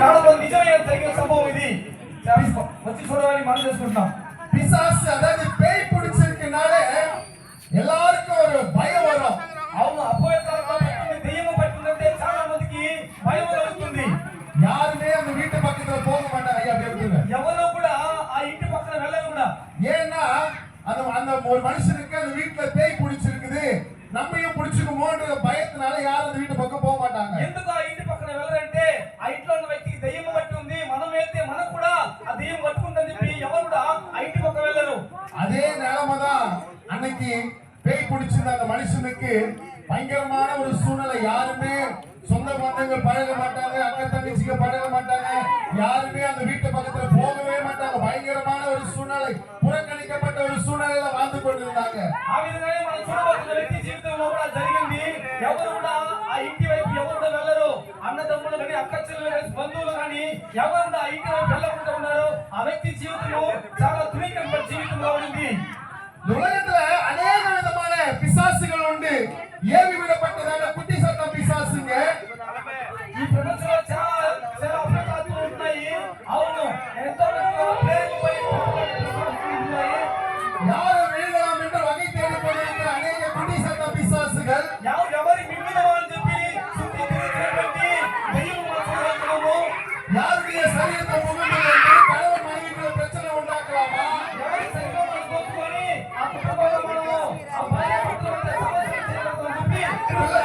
నాడలో నిజమైన జరిగిన సంభవం ఇది వచ్చి చూడాలని మనం చేసుకుంటున్నాం பிசாசு அதாவது பேய் பிடிச்சிருக்கனாலே எல்லாருக்கும் ஒரு பயம் வரும் అవును అపోయకాలతో పట్టింది దెయ్యము పట్టిందంటే చాలా మందికి భయం కలుగుతుంది யாருமே அந்த வீட்டு பக்கத்துல போக மாட்டாங்க ஐயா அப்படி இருக்குங்க ఎవరు కూడా ఆ ఇంటి పక్కన వెళ్ళరు కూడా ஏன்னா அந்த அந்த ஒரு மனுஷனுக்கு அந்த வீட்டுல பேய் அன்னைக்கு பேய் பிடிச்சிருந்த அந்த மனுஷனுக்கு பயங்கரமான ஒரு சூழ்நிலை. யாருமே சொந்த பந்தங்க பழக மாட்டாங்க அக்கா தங்கச்சிங்க பழக மாட்டாங்க. யாருமே அந்த வீட்டு பக்கத்துல போகவே மாட்டாங்க. பயங்கரமான ஒரு சூழ்நிலை புறக்கணிக்கப்பட்ட ஒரு சூழ்நிலையில வாழ்ந்து கொண்டிருந்தாங்க. ఎవరు కూడా ఆ ఇంటి వైపు ఎవరు కూడా వెళ్ళరు అన్న తమ్ముడు కానీ అక్క చెల్లెలు కానీ బంధువులు కానీ ఏ విధమైన Thank you.